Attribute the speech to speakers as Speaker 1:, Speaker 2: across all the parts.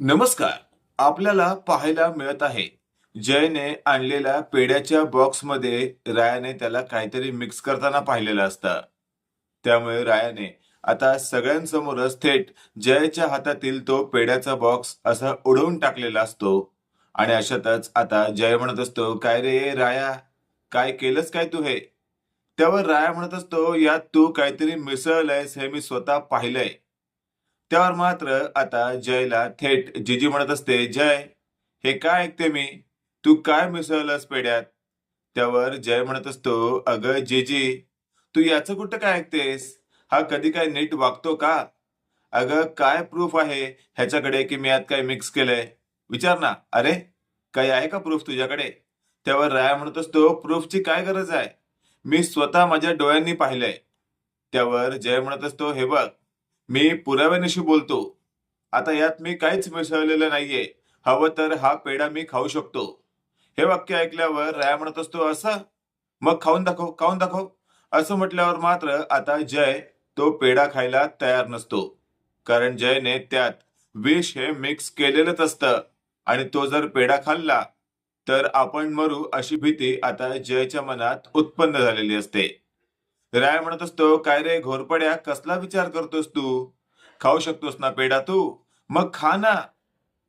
Speaker 1: नमस्कार. आपल्याला पाहायला मिळत आहे. जयने आणलेल्या पेढ्याच्या बॉक्समध्ये रायाने त्याला काहीतरी मिक्स करताना पाहिलेलं असतं. त्यामुळे रायाने आता सगळ्यांसमोरच थेट जयच्या हातातील तो पेढ्याचा बॉक्स असा उडवून टाकलेला असतो. आणि अशातच आता जय म्हणत असतो काय रे राया? काय केलंस काय तू हे? त्यावर राया म्हणत असतो यात तू काहीतरी मिसळलंयस हे मी स्वतः पाहिलंय. त्यावर मात्र आता जयला थेट जिजी म्हणत असते जय हे काय ऐकते मी? तू काय मिसळलंस पेड्यात? त्यावर जय म्हणत असतो अगं जिजी तू याचं कुठं काय ऐकतेस? हा कधी काय नीट वागतो का? अगं काय प्रूफ आहे ह्याच्याकडे की मी आत काय मिक्स केलंय? विचार ना अरे काही आहे का प्रूफ तुझ्याकडे? त्यावर राया म्हणत असतो प्रूफची काय गरज आहे? मी स्वतः माझ्या डोळ्यांनी पाहिलंय. त्यावर जय म्हणत असतो हे बघ मी पुराव्यानिशी बोलतो. आता यात मी काहीच मिसळलेलं नाहीये. हवं तर हा पेढा मी खाऊ शकतो. हे वाक्य ऐकल्यावर राया म्हणत असतो असं? मग खाऊन दाखव खाऊन दाखव. असं म्हटल्यावर मात्र आता जय तो पेढा खायला तयार नसतो. कारण जयने त्यात विष हे मिक्स केलेलंच असतं. आणि तो जर पेढा खाल्ला तर आपण मरू अशी भीती आता जयच्या मनात उत्पन्न झालेली असते. राय म्हणत असतो काय रे घोरपड्या कसला विचार करतोस तू? खाऊ शकतोस ना पेढा तू? मग खा ना.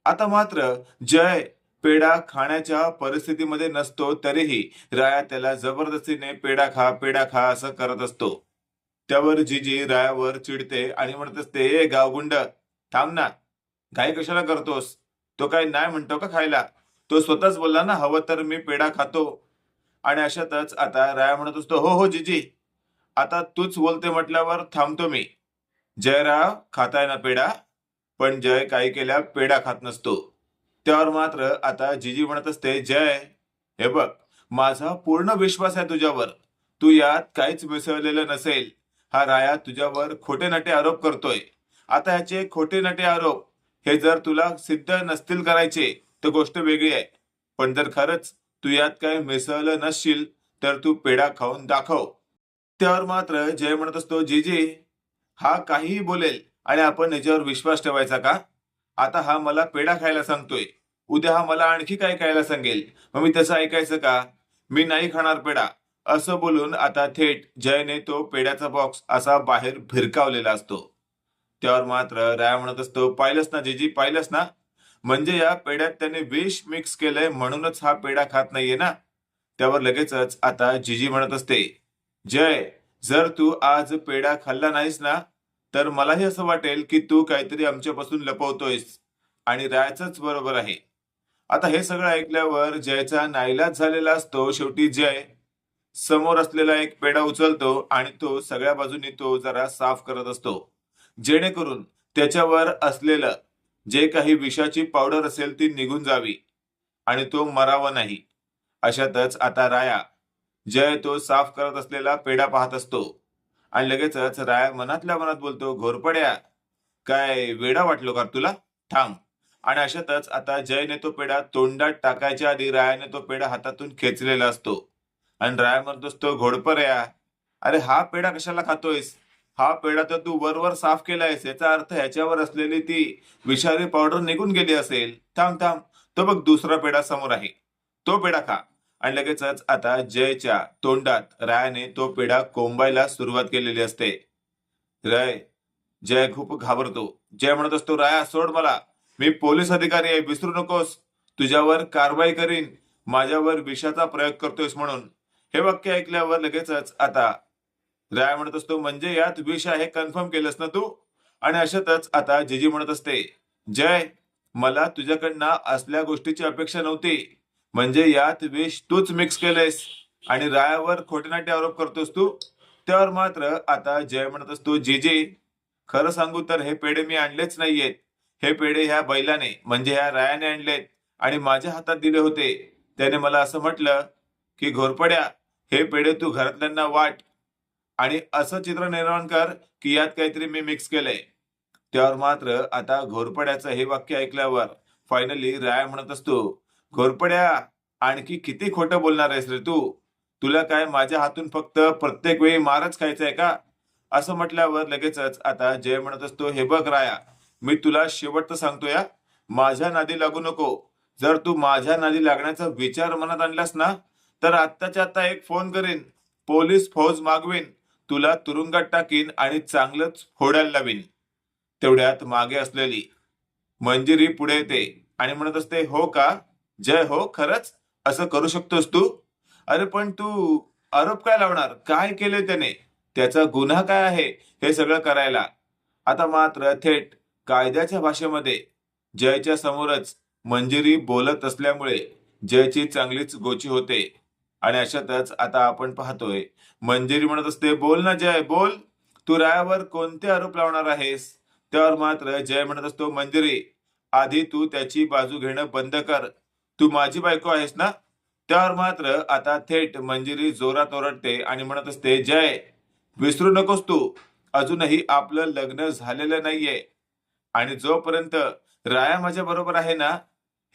Speaker 1: आता मात्र जय पेढा खाण्याच्या परिस्थितीमध्ये नसतो तरीही राया त्याला जबरदस्तीने पेढा खा पेढा खा असं करत असतो. त्यावर जिजी रायावर चिडते आणि म्हणत असते ए गावगुंड थांब ना. घाई कशाला करतोस? तो काय नाही म्हणतो का खायला? तो स्वतःच बोलला ना हवं तर मी पेढा खातो. आणि अशातच आता राया म्हणत असतो हो हो जीजी. आता तूच बोलते म्हटल्यावर थांबतो मी. जयराव खाताय ना पेढा? पण जय काही केल्या पेढा खात नसतो. त्यावर मात्र आता जिजी म्हणत असते जय. हे बघ माझा पूर्ण विश्वास आहे तुझ्यावर. तू यात काहीच मिसळलेलं नसेल. हा राया तुझ्यावर खोटे नाटे आरोप करतोय. आता ह्याचे खोटे नाटे आरोप हे जर तुला सिद्ध नसतील करायचे तर गोष्ट वेगळी आहे. पण जर खरंच तू यात काय मिसळलं नसशील तर तू पेढा खाऊन दाखव. त्यावर मात्र जय म्हणत असतो जीजी हा काहीही बोलेल आणि आपण याच्यावर विश्वास ठेवायचा का? आता हा मला पेढा खायला सांगतोय. उद्या हा मला आणखी काय खायला सांगेल? मग मी तसं ऐकायचं का? मी नाही खाणार पेढा. असं बोलून आता थेट जयने तो पेढ्याचा बॉक्स असा बाहेर भिरकावलेला असतो. त्यावर मात्र राया म्हणत असतो पाहिलंस ना जीजी पाहिलंच ना? म्हणजे या पेढ्यात त्याने विष मिक्स केलंय म्हणूनच हा पेढा खात नाहीये ना? त्यावर लगेचच आता जीजी म्हणत असते जय जर तू आज पेढा खाल्ला नाहीस ना तर मलाही असं वाटेल की तू काहीतरी आमच्यापासून लपवतोयस. आणि रायाचंच बरोबर आहे. आता हे सगळं ऐकल्यावर जयचा नाईलाज झालेला असतो. शेवटी जय समोर असलेला एक पेढा उचलतो आणि तो सगळ्या बाजूनी तो जरा साफ करत असतो. जेणेकरून त्याच्यावर असलेलं जे काही विषाची पावडर असेल ती निघून जावी आणि तो मरावा नाही. अशातच आता राया जय तो साफ करत असलेला पेढा पाहत असतो. आणि लगेचच राया मनातल्या मनात बोलतो घोरपड्या काय वेडा वाटलो का तुला? थांब. आणि अशातच आता जयने तो पेढा तोंडात टाकायच्या आधी रायाने तो पेढा हातातून खेचलेला असतो. आणि राया म्हणत असतो घोडपर्या अरे हा पेढा कशाला खातोयस? हा पेढा तर तू वरवर साफ केलायस याचा अर्थ ह्याच्यावर असलेली ती विषारी पावडर निघून गेली असेल. थांब थांब तो बघ दुसरा पेढा समोर आहे. तो पेढा खा. आणि लगेचच आता जयच्या तोंडात रायाने तो पेढा कोंबायला सुरुवात केलेली असते. राय जय खूप घाबरतो. जय म्हणत असतो राया सोड मला. मी पोलीस अधिकारी आहे विसरू नकोस. तुझ्यावर कारवाई करीन. माझ्यावर विषाचा प्रयोग करतोयस म्हणून. हे वाक्य ऐकल्यावर लगेचच आता राय म्हणत असतो म्हणजे यात विष आहे कन्फर्म केलंस ना तू? आणि अशातच आता जिजी म्हणत असते जय मला तुझ्याकडनं असल्या गोष्टीची अपेक्षा नव्हती. म्हणजे यात विष तूच मिक्स केलेस आणि रायावर खोटेनाटे आरोप करतोस तू त्यावर मात्र आता जय म्हणत असतो जीजी खरं सांगू तर हे पेढे मी आणलेच नाहीयेत. हे पेढे ह्या बैलाने म्हणजे ह्या रायाने आणलेत. आणि माझ्या हातात दिले होते. त्याने मला असं म्हटलं की घोरपड्या हे पेढे तू घरातल्यांना वाट. आणि असं चित्र निर्माण कर की यात काहीतरी मी मिक्स केलंय. त्यावर मात्र आता घोरपड्याचं हे वाक्य ऐकल्यावर फायनली राय म्हणत असतो घोरपड्या आणखी किती खोटं बोलणार आहेस रे तू? तुला काय माझ्या हातून फक्त प्रत्येक वेळी मारच खायचंय का? असं म्हटल्यावर लगेचच आता जय म्हणत असतो हे बघ राया मी तुला शेवटचं सांगतो या. माझ्या नादी लागू नको. जर तू माझ्या नादी लागण्याचा विचार मनात आणलास ना तर आत्ताच्या आत्ता एक फोन करीन. पोलीस फौज मागवीन. तुला तुरुंगात टाकीन आणि चांगलंच फोडायला लावीन. तेवढ्यात मागे असलेली मंजिरी पुढे येते आणि म्हणत असते हो का? जय हो खरंच? असं करू शकतोस तू? अरे पण तू आरोप काय लावणार? काय केले त्याने? त्याचा गुन्हा काय आहे हे सगळं करायला? आता मात्र थेट कायद्याच्या भाषेमध्ये जयच्या समोरच मंजिरी बोलत असल्यामुळे जयची चांगलीच गोची होते. आणि अशातच आता आपण पाहतोय मंजिरी म्हणत असते बोल ना जय बोल. तू रायावर कोणते आरोप लावणार आहेस? त्यावर मात्र जय म्हणत असतो मंजिरी आधी तू त्याची बाजू घेणं बंद कर. तू माझी बायको आहेस ना? त्यावर मात्र आता थेट मंजिरी जोरात ओरडते आणि म्हणत असते जय विसरू नकोस तू. अजूनही आपलं लग्न झालेलं नाहीये. आणि जोपर्यंत राया माझ्या बरोबर आहे ना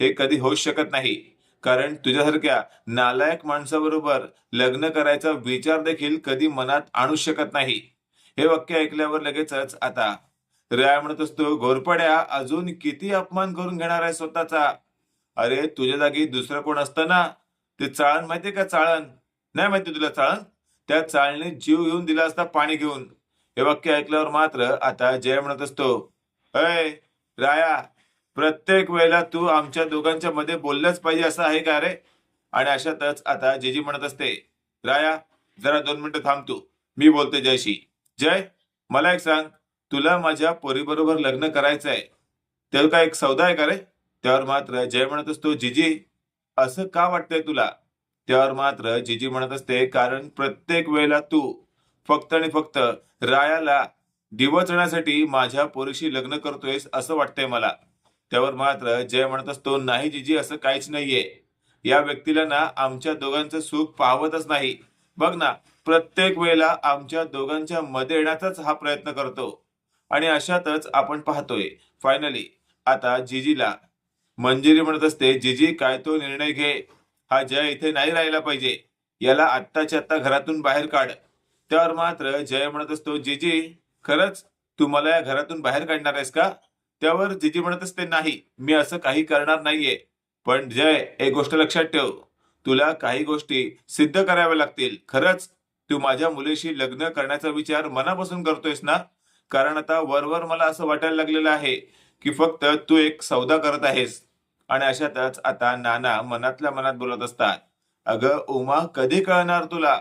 Speaker 1: हे कधी होऊ शकत नाही. कारण तुझ्यासारख्या नालायक माणसाबरोबर लग्न करायचा विचार देखील कधी मनात आणू शकत नाही. हे वाक्य ऐकल्यावर लगेचच आता राया म्हणत असतो घोरपड्या अजून किती अपमान करून घेणार आहे स्वतःचा? अरे तुझ्या जागी दुसरं कोण असतं ना? ते चाळण माहितीये का चाळण? नाही माहिती तुला चाळण? त्या चाळणीत जीव घेऊन दिला असता पाणी घेऊन. हे वाक्य ऐकल्यावर मात्र आता जय म्हणत असतो. अय राया प्रत्येक वेळेला तू आमच्या दोघांच्या मध्ये बोललंच पाहिजे असं आहे का रे? आणि अशातच आता जेजी म्हणत असते राया जरा दोन मिनिटं थांब तू. मी बोलते जयशी. जय मला एक सांग. तुला माझ्या पोरीबरोबर लग्न करायचं आहे त्यावर काय एक सौदा आहे का रे? त्यावर मात्र जय म्हणत असतो जिजी असं का वाटतंय तुला? त्यावर मात्र जिजी म्हणत असते कारण प्रत्येक वेळेला तू फक्त आणि फक्त रायाला डिवचण्यासाठी माझ्या पोरीशी लग्न करतोयस असं वाटतंय मला. त्यावर मात्र जय म्हणत असतो नाही जिजी असं काहीच नाहीये. या व्यक्तीला ना आमच्या दोघांचं सुख पाहवतच नाही. बघ ना प्रत्येक वेळेला आमच्या दोघांच्या मध्ये येण्याचाच हा प्रयत्न करतो. आणि अशातच आपण पाहतोय फायनली आता जिजीला मंजिरी म्हणत असते जिजी काय तो निर्णय घे. हा जय इथे नाही राहिला पाहिजे. याला आत्ताच्या आत्ता घरातून बाहेर काढ. त्यावर मात्र जय म्हणत असतो जिजी खरंच तू मला या घरातून बाहेर काढणार आहेस का? त्यावर जिजी म्हणत असते नाही मी असं काही करणार नाहीये. पण जय एक गोष्ट लक्षात ठेव. तुला काही गोष्टी सिद्ध कराव्या लागतील. खरंच तू माझ्या मुलीशी लग्न करण्याचा विचार मनापासून करतोयस ना? कारण आता वरवर मला असं वाटायला लागलेलं आहे की फक्त तू एक सौदा करत आहेस. आणि अशातच आता नाना मनातल्या मनात बोलत असतात. अगं उमा कधी कळणार तुला?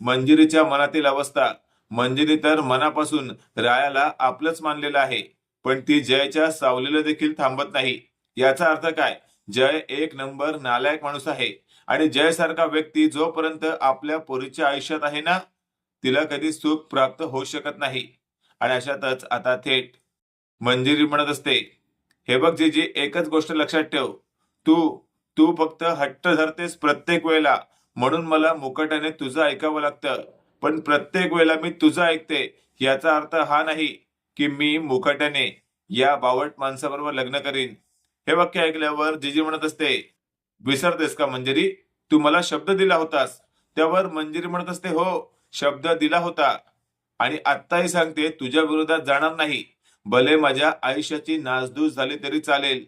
Speaker 1: मंजिरीच्या मनातील अवस्था. मंजिरी तर मनापासून रायाला आपलंच मानलेलं आहे पण ती जयच्या सावलीला देखील थांबत नाही. याचा अर्थ काय? जय एक नंबर नालायक माणूस आहे आणि जय सारखा व्यक्ती जोपर्यंत आपल्या पोरीच्या आयुष्यात आहे ना तिला कधी सुख प्राप्त होऊ शकत नाही. आणि अशातच आता थेट मंजिरी म्हणत असते हे बघ जीजी एकच गोष्ट लक्षात ठेव. तू तू फक्त हट्ट धरतेस प्रत्येक वेळेला. म्हणून मला मुकटाने तुझं ऐकावं लागतं. पण प्रत्येक वेळेला मी तुझं ऐकते. याचा अर्थ हा नाही की मी मुकटाने या बावट माणसाबरोबर लग्न करीन. हे वाक्य ऐकल्यावर जिजी म्हणत असते विसरतेस का मंजिरी? तू मला शब्द दिला होतास. त्यावर मंजिरी म्हणत असते हो शब्द दिला होता. आणि आत्ताही सांगते तुझ्या विरोधात जाणार नाही. भले माझ्या आयुष्याची नासधूस झाली तरी चालेल.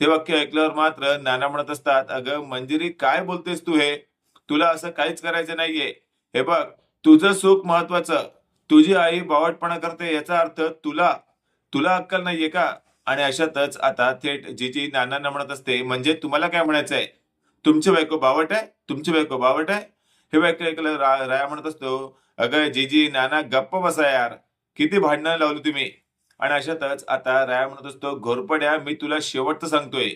Speaker 1: हे वाक्य ऐकल्यावर मात्र नाना म्हणत असतात अगं मंजिरी काय बोलतेस तू हे? तुला असं काहीच करायचं नाहीये. हे बघ तुझं सुख महत्वाचं तुझी आई बावटपणा करते याचा अर्थ तुला. तुला अक्कल नाहीये का? आणि अशातच आता थेट जिजी नानांना म्हणत असते म्हणजे तुम्हाला काय म्हणायचंय? तुमची बायको बावट आहे? तुमची बायको बावट आहे? हे वाक्य ऐकलं रा- राया म्हणत असतो अगं जीजी नाना गप्प बसा यार. किती भांडणं लावली तुम्ही. आणि अशातच आता राया म्हणत असतो घोरपड्या मी तुला शेवटचं सांगतोय.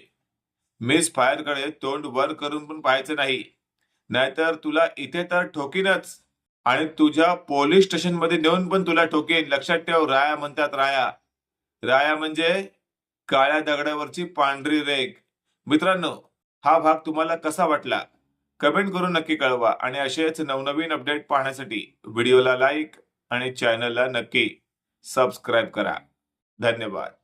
Speaker 1: मिस फायरकडे तोंड वर करून पण पाहायचं नाही. नाहीतर तुला इथे तर ठोकीनच. आणि तुझ्या पोलीस स्टेशनमध्ये नेऊन पण तुला ठोकेन. लक्षात ठेव राया म्हणतात राया. राया म्हणजे काळ्या दगडावरची पांढरी रेग. मित्रांनो हा भाग तुम्हाला कसा वाटला? कमेंट करून नक्की कळवा. आणि असेच नवनवीन अपडेट पाहण्यासाठी व्हिडिओला लाईक आणि चॅनलला नक्की सबस्क्राईब करा. धन्यवाद.